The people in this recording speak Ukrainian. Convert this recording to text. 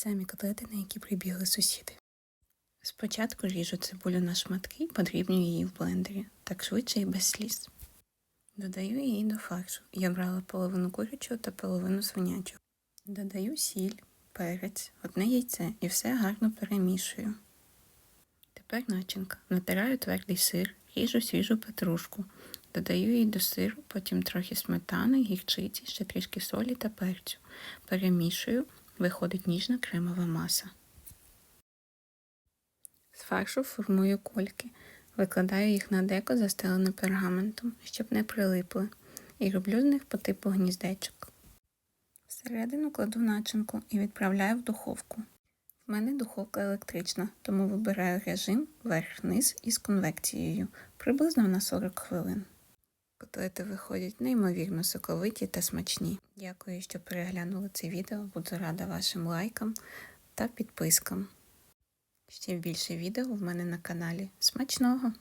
самі котлети, на які прибігли сусіди. Спочатку ріжу цибулю на шматки і подрібнюю її в блендері, так швидше і без сліз. Додаю її до фаршу. Я брала половину курячого та половину свинячого. Додаю сіль, перець, одне яйце і все гарно перемішую. Тепер начинка. Натираю твердий сир, ріжу свіжу петрушку. Додаю її до сиру, потім трохи сметани, гірчиці, ще трішки солі та перцю. Перемішую, виходить ніжна кремова маса. З фаршу формую кольки. Викладаю їх на деко, застелене пергаментом, щоб не прилипли, і роблю з них по типу гніздечок. Всередину кладу начинку і відправляю в духовку. В мене духовка електрична, тому вибираю режим верх-низ із конвекцією приблизно на 40 хвилин. Котлети виходять неймовірно соковиті та смачні. Дякую, що переглянули це відео. Буду рада вашим лайкам та підпискам. Ще більше відео в мене на каналі. Смачного!